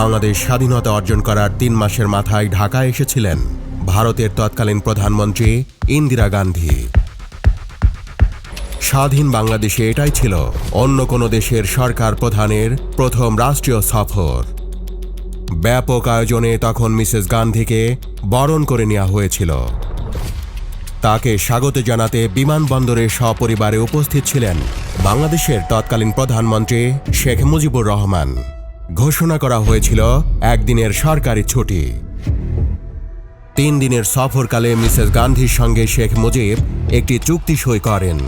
বাংলাদেশ স্বাধীনতা অর্জন করার তিন মাসের মাথায় ঢাকা এসেছিলেন ভারতের তৎকালীন প্রধানমন্ত্রী ইন্দিরা গান্ধী। স্বাধীন বাংলাদেশে এটাই ছিল অন্য কোনো দেশের সরকার প্রধানের প্রথম রাষ্ট্রীয় সফর। ব্যাপক আয়োজনে তখন মিসেস গান্ধীকে বরণ করে নেওয়া হয়েছিল। তাকে স্বাগত জানাতে বিমানবন্দরে সপরিবারে উপস্থিত ছিলেন বাংলাদেশের তৎকালীন প্রধানমন্ত্রী শেখ মুজিবুর রহমান। ঘোষণা করা হয়েছিল একদিনের সরকারি ছুটি। তিন দিনের সফরকালে মিসেস গান্ধীর সঙ্গে শেখ মুজিব একটি চুক্তি সই করেন।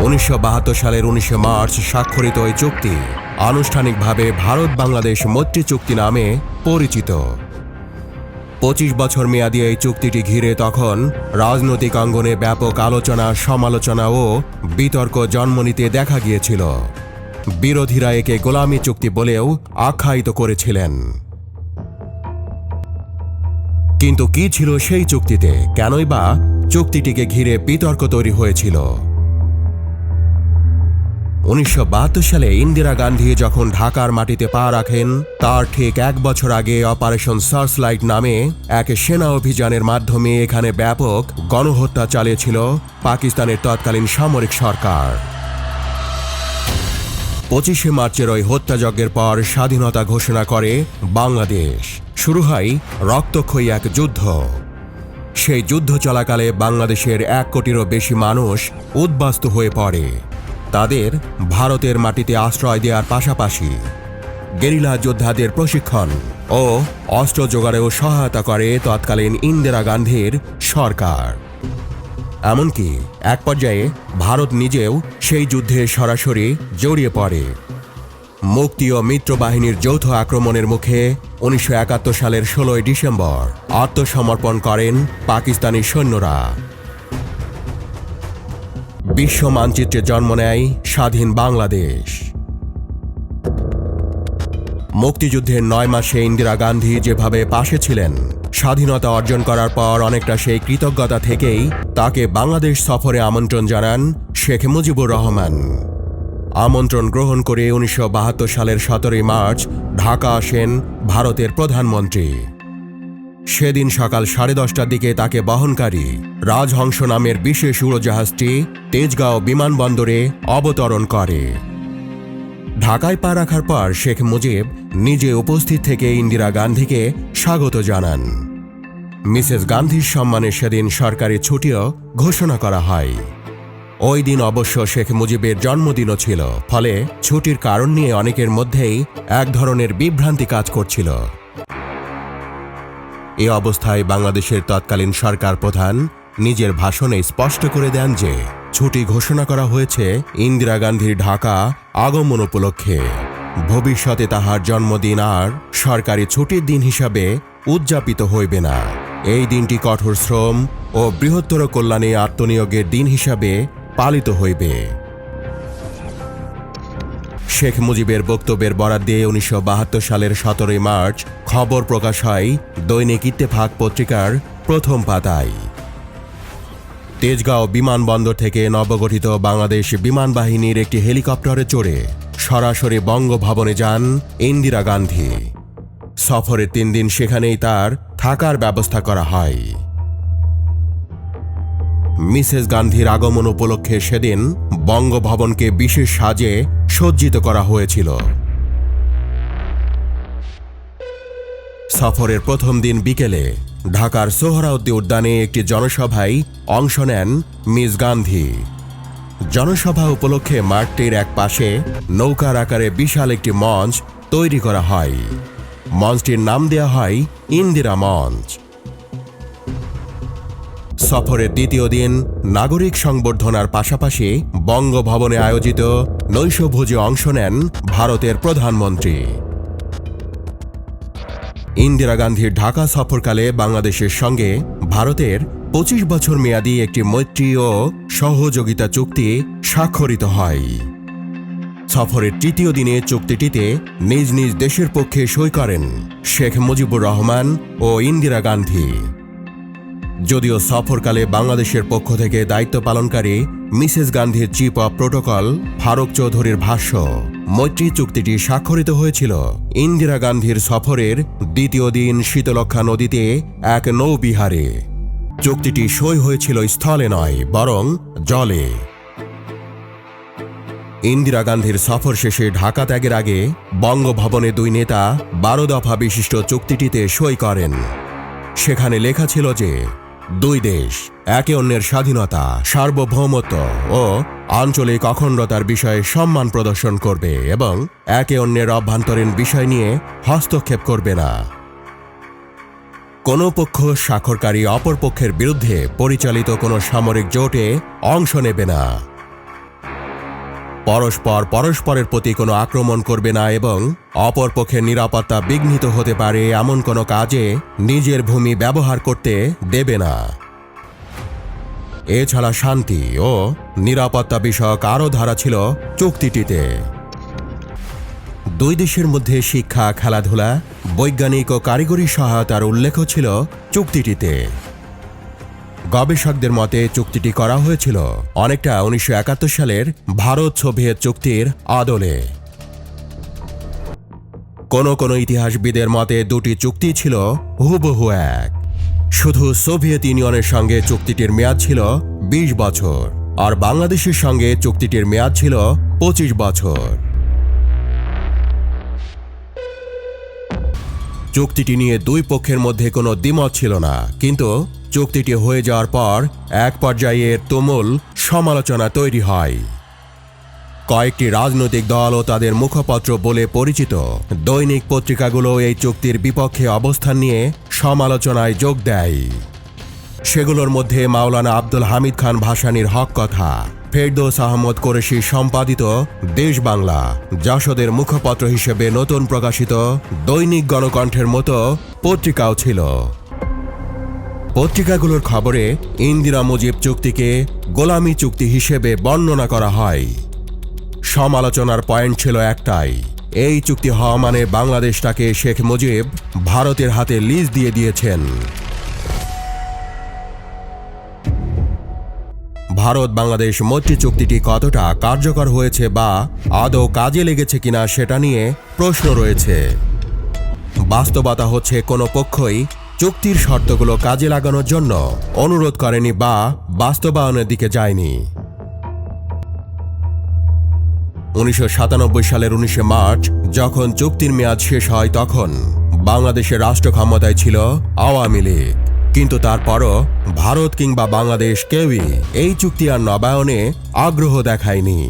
উনিশশো বাহাত্তর সালের উনিশে মার্চ স্বাক্ষরিত এই চুক্তি আনুষ্ঠানিকভাবে ভারত বাংলাদেশ মৈত্রী চুক্তি নামে পরিচিত। পঁচিশ বছর মেয়াদী এই চুক্তিটি ঘিরে তখন রাজনৈতিক অঙ্গনে ব্যাপক আলোচনা, সমালোচনা ও বিতর্ক জন্ম নিতে দেখা গিয়েছিল। বিরোধীরা একে গোলামী চুক্তি বলেও আখ্যায়িত করেছিলেন। কিন্তু কি ছিল সেই চুক্তিতে? কেনই বা চুক্তিটিকে ঘিরে বিতর্ক তৈরি হয়েছিল। উনিশশো বাহাত্তর সালে ইন্দিরা গান্ধী যখন ঢাকার মাটিতে পা রাখেন, তার ঠিক এক বছর আগে অপারেশন সার্চলাইট নামে এক সেনা অভিযানের মাধ্যমে এখানে ব্যাপক গণহত্যা চালিয়েছিল পাকিস্তানের তৎকালীন সামরিক সরকার। পঁচিশে মার্চের ওই হত্যাযজ্ঞের পর স্বাধীনতা ঘোষণা করে বাংলাদেশ। শুরু হয় রক্তক্ষয়ী এক যুদ্ধ। সেই যুদ্ধ চলাকালে বাংলাদেশের এক কোটিরও বেশি মানুষ উদ্বাস্তু হয়ে পড়ে। তাদের ভারতের মাটিতে আশ্রয় দেওয়ার পাশাপাশি গেরিলা যোদ্ধাদের প্রশিক্ষণ ও অস্ত্র জোগাড়েও সহায়তা করে তৎকালীন ইন্দিরা গান্ধীর সরকার। এমনকি এক পর্যায়ে ভারত নিজেও সেই যুদ্ধে সরাসরি জড়িয়ে পড়ে। মুক্তি ও মিত্র বাহিনীর যৌথ আক্রমণের মুখে উনিশশো একাত্তর সালের ষোলোই ডিসেম্বর আত্মসমর্পণ করেন পাকিস্তানি সৈন্যরা। বিশ্ব মানচিত্রে জন্ম নেয় স্বাধীন বাংলাদেশ। মুক্তিযুদ্ধের নয় মাসে ইন্দিরা গান্ধী যেভাবে পাশে ছিলেন স্বাধীনতা অর্জন করার পর অনেকটা সেই কৃতজ্ঞতা থেকেই তাকে বাংলাদেশ সফরে আমন্ত্রণ জানান শেখ মুজিবুর রহমান। আমন্ত্রণ গ্রহণ করে উনিশশো বাহাত্তর সালের সতেরোই মার্চ ঢাকা আসেন ভারতের প্রধানমন্ত্রী। সেদিন সকাল সাড়ে দশটার দিকে তাকে বহনকারী রাজহংস নামের বিশেষ উড়োজাহাজটি তেজগাঁও বিমানবন্দরে অবতরণ করে। ঢাকায় পা রাখার পর শেখ মুজিব নিজে উপস্থিত থেকে ইন্দিরা গান্ধীকে স্বাগত জানান। মিসেস গান্ধীর সম্মানে সেদিন সরকারি ছুটিও ঘোষণা করা হয়। ওই দিন অবশ্য শেখ মুজিবের জন্মদিনও ছিল, ফলে ছুটির কারণ নিয়ে অনেকের মধ্যেই এক ধরনের বিভ্রান্তি কাজ করছিল। এ অবস্থায় বাংলাদেশের তৎকালীন সরকার প্রধান নিজের ভাষণে স্পষ্ট করে দেন যে, ছুটি ঘোষণা করা হয়েছে ইন্দিরা গান্ধীর ঢাকা আগমন উপলক্ষে। ভবিষ্যতে তাহার জন্মদিন আর সরকারি ছুটির দিন হিসাবে উদযাপিত হইবে না। এই দিনটি কঠোর শ্রম ও বৃহত্তর কল্যাণে আত্মনিয়োগের দিন হিসাবে পালিত হইবে। শেখ মুজিবের বক্তব্যের বরাদ দিয়ে উনিশশো বাহাত্তর সালের সতেরোই মার্চ খবর প্রকাশ হয় দৈনিক ইত্তেফাক পত্রিকার প্রথম পাতায়। তেজগাঁও বিমানবন্দর থেকে নবগঠিত বাংলাদেশ বিমান বাহিনীর একটি হেলিকপ্টারে চড়ে সরাসরি বঙ্গভবনে যান ইন্দিরা গান্ধী। সফরের তিন দিন সেখানেই তার থাকার ব্যবস্থা করা হয়। মিসেস গান্ধীর আগমন উপলক্ষে সেদিন বঙ্গভবনকে বিশেষ সাজে সজ্জিত করা হয়েছিল। সফরের প্রথম দিন বিকেলে ঢাকার সোহরাউদ্দি উদ্যানে একটি জনসভায় অংশ নেন মিস গান্ধী। জনসভা উপলক্ষে মাঠটির এক পাশে নৌকার আকারে বিশাল একটি মঞ্চ তৈরি করা হয়। মঞ্চটির নাম দেওয়া হয় ইন্দিরা মঞ্চ। সফরের দ্বিতীয় দিন নাগরিক সংবর্ধনার পাশাপাশি বঙ্গভবনে আয়োজিত নৈশভোজে অংশ নেন ভারতের প্রধানমন্ত্রী। ইন্দিরা গান্ধীর ঢাকা সফরকালে বাংলাদেশের সঙ্গে ভারতের পঁচিশ বছর মেয়াদী একটি মৈত্রী ও সহযোগিতা চুক্তি স্বাক্ষরিত হয়। সফরের তৃতীয় দিনে চুক্তিটিতে নিজ নিজ দেশের পক্ষে সই করেন শেখ মুজিবুর রহমান ও ইন্দিরা গান্ধী। যদিও সফরকালে বাংলাদেশের পক্ষ থেকে দায়িত্ব পালনকারী মিসেস গান্ধীর চিফ অব প্রোটোকল ফারুক চৌধুরীর ভাষ্য, মৈত্রী চুক্তিটি স্বাক্ষরিত হয়েছিল ইন্দিরা গান্ধীর সফরের দ্বিতীয় দিন শীতলক্ষা নদীতে এক নৌবিহারে। চুক্তিটি সই হয়েছিল স্থলে নয়, বরং জলে। ইন্দিরা গান্ধীর সফর শেষে ঢাকা ত্যাগের আগে বঙ্গভবনে দুই নেতা বারো দফা বিশিষ্ট চুক্তিটিতে সই করেন। সেখানে লেখা ছিল যে, দুই দেশ, একে অন্যের স্বাধীনতা, সার্বভৌমত্ব ও আঞ্চলিক অখণ্ডতার বিষয়ে সম্মান প্রদর্শন করবে এবং একে অন্যের অভ্যন্তরীণ বিষয় নিয়ে হস্তক্ষেপ করবে না। কোনো পক্ষ স্বাক্ষরকারী অপর পক্ষের বিরুদ্ধে পরিচালিত কোনো সামরিক জোটে অংশ নেবে না। পরস্পর পরস্পরের প্রতি কোনো আক্রমণ করবে না এবং অপর পক্ষের নিরাপত্তা বিঘ্নিত হতে পারে এমন কোনো কাজে নিজের ভূমি ব্যবহার করতে দেবে না। এছাড়া শান্তি ও নিরাপত্তা বিষয়ক আরও ধারা ছিল চুক্তিটিতে। দুই দেশের মধ্যে শিক্ষা, খেলাধুলা, বৈজ্ঞানিক ও কারিগরি সহায়তার উল্লেখ ছিল চুক্তিটিতে। গবেষকদের মতে চুক্তিটি করা হয়েছিল অনেকটা উনিশশো একাত্তর সালের ভারত সোভিয়েত চুক্তির আদলে। কোনো কোনো ইতিহাসবিদের মতে দুটি চুক্তি ছিল হুবহু এক। শুধু সোভিয়েত ইউনিয়নের সঙ্গে চুক্তিটির মেয়াদ ছিল ২০ বছর, আর বাংলাদেশের সঙ্গে চুক্তিটির মেয়াদ ছিল ২৫ বছর। চুক্তিটি নিয়ে দুই পক্ষের মধ্যে কোনো দ্বিমত ছিল না, কিন্তু চুক্তিটি হয়ে যাওয়ার পর এক পর্যায়ে তুমুল সমালোচনা তৈরি হয়। কয়েকটি রাজনৈতিক দল ও তাদের মুখপত্র বলে পরিচিত। দৈনিক পত্রিকাগুলো এই চুক্তির বিপক্ষে অবস্থান নিয়ে সমালোচনায় যোগ দেয়। সেগুলোর মধ্যে মাওলানা আব্দুল হামিদ খান ভাসানির হক কথা, ফেরদৌস আহমদ কোরেশি সম্পাদিত দেশ বাংলা জাসদের মুখপত্র হিসেবে নতুন প্রকাশিত দৈনিক গণকণ্ঠের মতো পত্রিকাও ছিল। পত্রিকাগুলোর খবরে ইন্দিরা মুজিব চুক্তিকে গোলামি চুক্তি হিসেবে বর্ণনা করা হয়। সমালোচনার পয়েন্ট ছিল একটাই, এই চুক্তি হওয়া মানে বাংলাদেশটাকে শেখ মুজিব ভারতের হাতে লিজ দিয়ে দিয়েছেন। ভারত বাংলাদেশ মৈত্রী চুক্তিটি কতটা কার্যকর হয়েছে বা আদৌ কাজে লেগেছে কিনা সেটা নিয়ে প্রশ্ন রয়েছে। বাস্তবতা হচ্ছে কোনো পক্ষই চুক্তির শর্তগুলো কাজে লাগানোর জন্য অনুরোধ করেনি বা বাস্তবায়নের দিকে যায়নি। উনিশশো সাতানব্বই সালের উনিশে মার্চ, যখন চুক্তির মেয়াদ শেষ হয় তখন বাংলাদেশের রাষ্ট্র ক্ষমতায় ছিল আওয়ামী লীগ। কিন্তু তারপরও ভারত কিংবা বাংলাদেশ কেউই এই চুক্তি আর নবায়নে আগ্রহ দেখায়নি।